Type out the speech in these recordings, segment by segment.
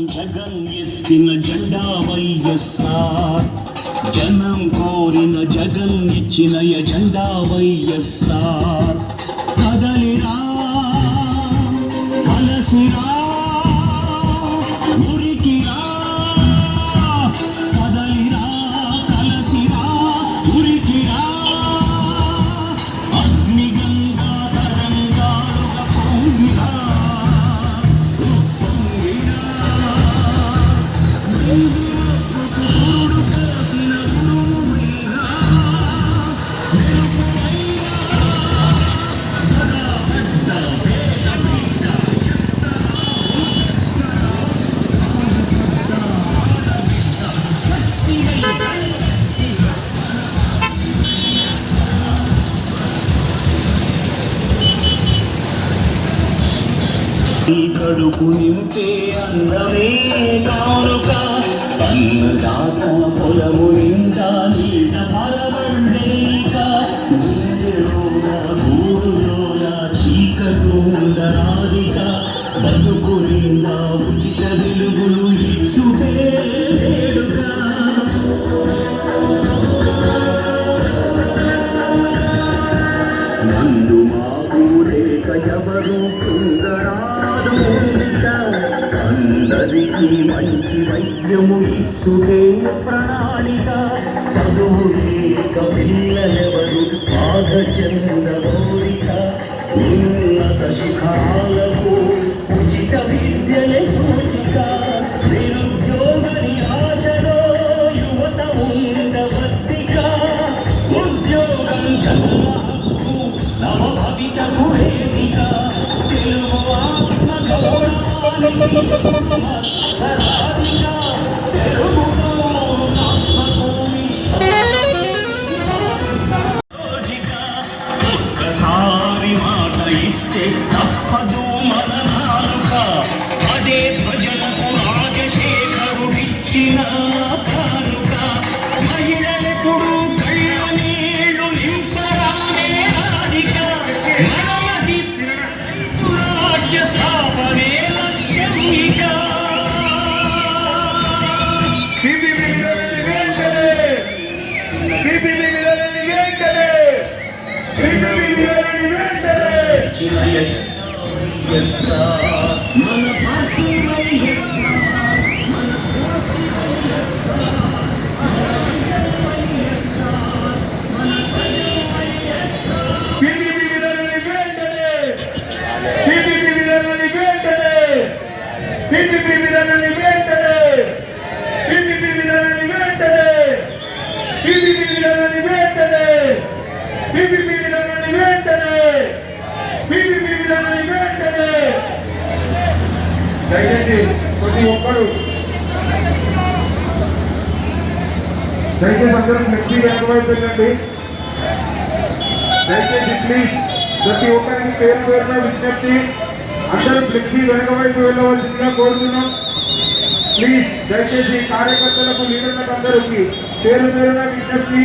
జగన్ ఎత్తిన జెండా వైఎస్ఆర్ జనం కోరిన జగన్ ఇచ్చిన ఎజెండా వైఎస్ఆర్ నీ కడుపు నింపే అన్నమే కానుక. అన్నదాత పొలము నిండా నీట పరవండేక గుండెలోన భూమిలోన చీకట్లు ఉండరాదిక. బతుకు నిండా ఉచిత వెలుగులు ఇచ్చుకే నన్ను మా ఊరేక ఎవరు కుందరాదు అందరికీ మంచి వైద్యము ఇచ్చుటే ప్రణాళిక. చదువు లేక పిల్లలెవరు? బాధ చెందబోరిక ఉన్నత శిఖరాలకు సిబిబి విధానాన్ని మంచి అందరం ఫ్లెక్సీ వెళ్ళండి దయచేసి ప్లీజ్ ప్రతి ఒక్కరికి పేరు పేరున విజ్ఞప్తి. అందరూ ఫ్లెక్సీ వెనక వైపు వెళ్ళవలసిందిగా కోరుతున్నాం. ప్లీజ్ దయచేసి కార్యకర్తలకు లీడర్లకు అందరికి పేరు పేరున విజ్ఞప్తి.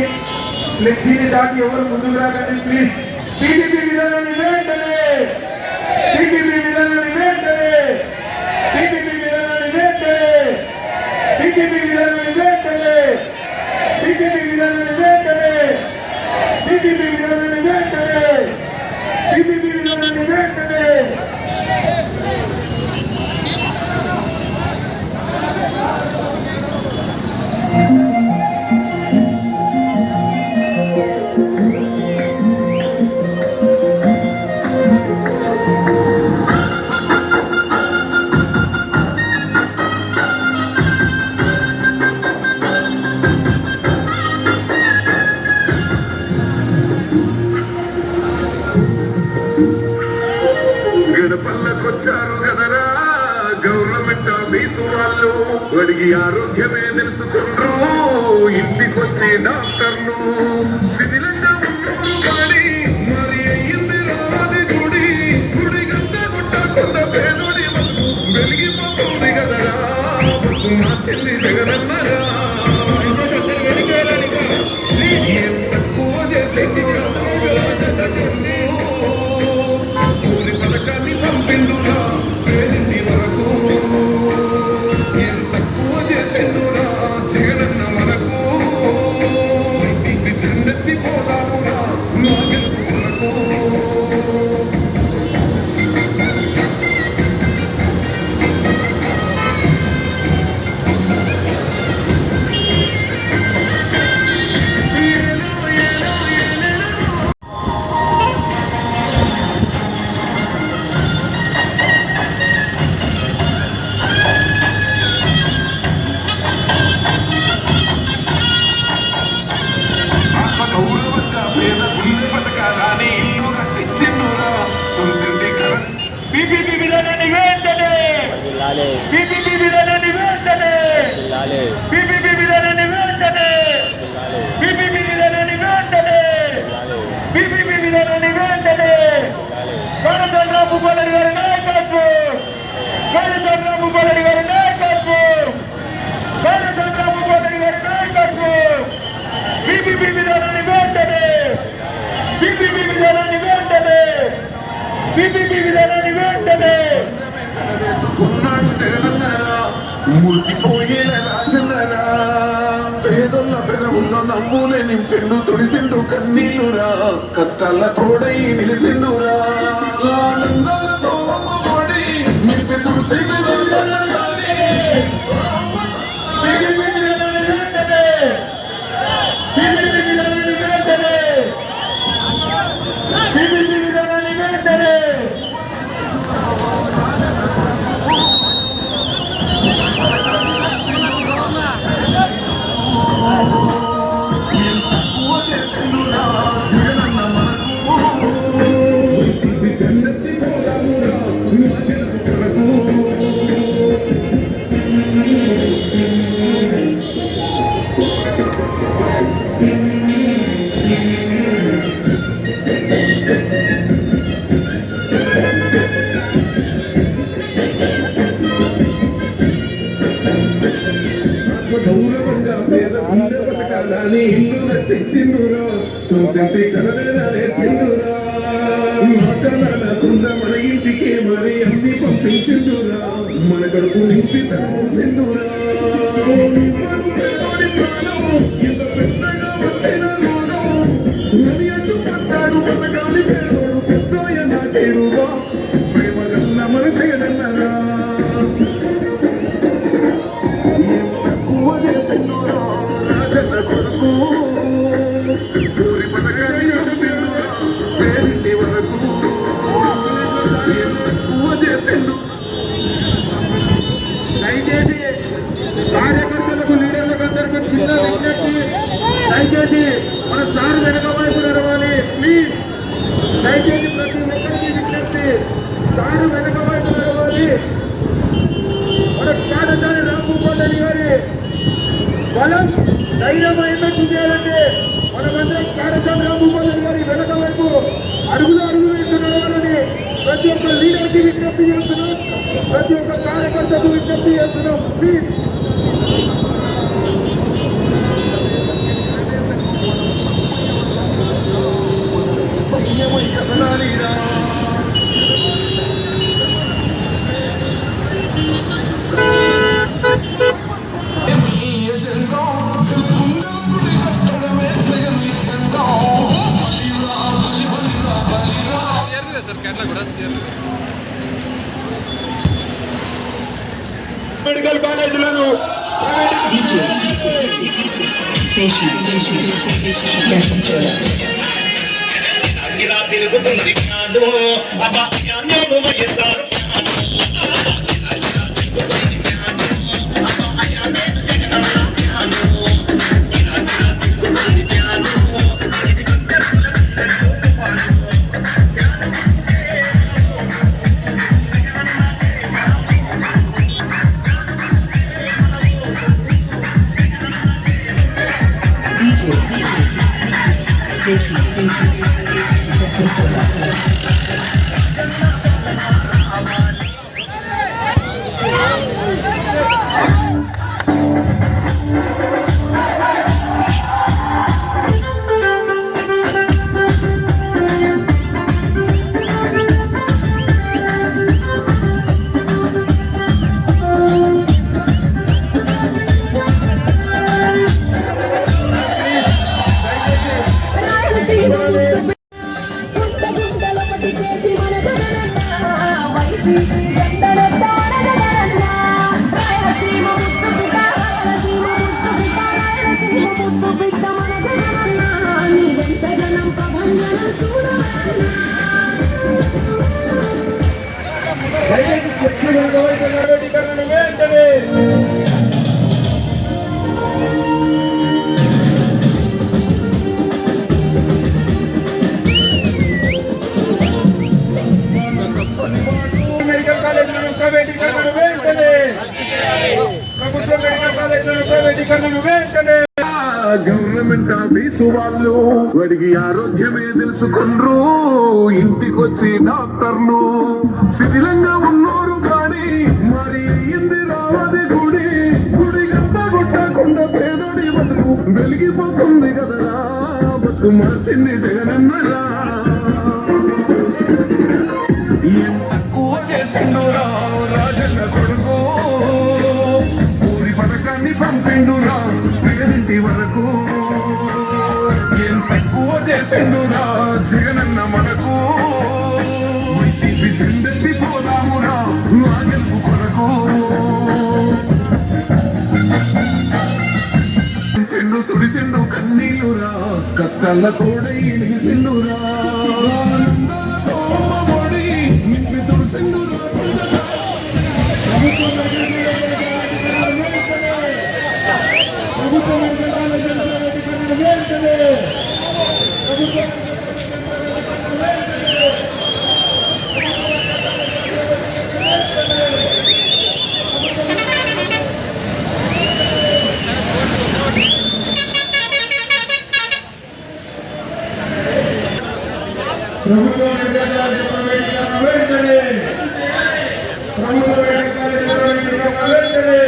ఫ్లెక్సీని దాటి ఎవరు ముందుకు రాకండి ప్లీజ్ టీడీపీ విధానాన్ని వెంటనే! టీడీపీ విధానాన్ని వెంటనే! టీడీపీ విధానాన్ని వెంటనే! టీడీపీ విధానాన్ని వెంటనే! టీడీపీ విధానాన్ని వెంటనే టీడీపీ విధానాన్ని వాళ్ళు అడిగి ఆరోగ్యమే తెలుసుకుండ్రు ఇంటికొచ్చి డాక్టర్లు శిథిలంగా ఉన్నారు కానీ మరి అయ్యింది రాది గుడి. గుడి గంట గుట్టకుండా పేదోడి వెలిగిపోతుంది కదరా. మా చెల్లి జగనన్నరా. బీపీపీ విధానాన్ని వెంటనే బీపీపీ విధానాన్ని వెంటనే బీపీపీ విధానాన్ని వెంటనే బీపీపీ విధానాన్ని వెంటనే బీపీపీ విధానాన్ని వెంటనే గణతంత్ర ముఖ్యమంత్రి గారి నాయకత్వం గణతంత్ర ముఖ్యమంత్రి గారి నాయకత్వం గణతంత్ర ముఖ్యమంత్రి గారి నాయకత్వం బీపీపీ విధానం పీపీపీ విధానాన్ని వెంటనే వేసుకున్నాడు జగనన్నారా మురిసిపోయేల పేదొల్ల పెదవుల్లో నవ్వులే నింపిండు తొడిసిండు కన్నీళ్ళురా. కష్టాల తోడై నిలిసిండురా. ఆనందాలతో అమ్మఒడి నింపి తుడిసిండురా. బతకాలని ఇల్లు కట్టించిండురా సొంతంటి కలవేలా నేర్చిండురా మాటలాడకుండా మన ఇంటికి మరి అన్ని పంపించిండురా. మన కడుపు నింపి తరమూసిండురా సిండురా పేదోడి ఇంత పెద్దగా వచ్చిన లోనం సారు వెనక మన పాఠశాల రామగోపాల్ రెడ్డి గారి బలం ధైర్యం అయితే చూసేయాలంటే మనమందరం పాఠశాల రామగోపాల్ రెడ్డి గారి వెనక వైపు అడుగులు అడుగులు వేస్తూ ప్రతి ఒక్క లీడర్కి విజ్ఞప్తి చేస్తున్నాం ప్రతి ఒక్క కార్యకర్తకు విజ్ఞప్తి చేస్తున్నాం please Session. Session. Session. Controller. అగ్గిరా తిరుగుతున్నది ఫ్యాను అబ్బా నేను గవర్నమెంట్ ఆఫీసు వాళ్ళు వాడికి ఆరోగ్యమే తెలుసుకుండ్రు. ఇంటికొచ్చి డాక్టర్లు శిథిలంగా ఉన్నారు గుడి గుడి గంట గుట్టకుండా పేదడి బతుకు వెలిగిపోతుంది కదరా. బతుకు మార్చింది జగనన్నరా. కళ్ళ తోడై నిలిసిండురా ప్రభుత్వం ప్రభుత్వం ప్రభుత్వం ప్రభుత్వం వెంటనే ప్రభుత్వం వెంటనే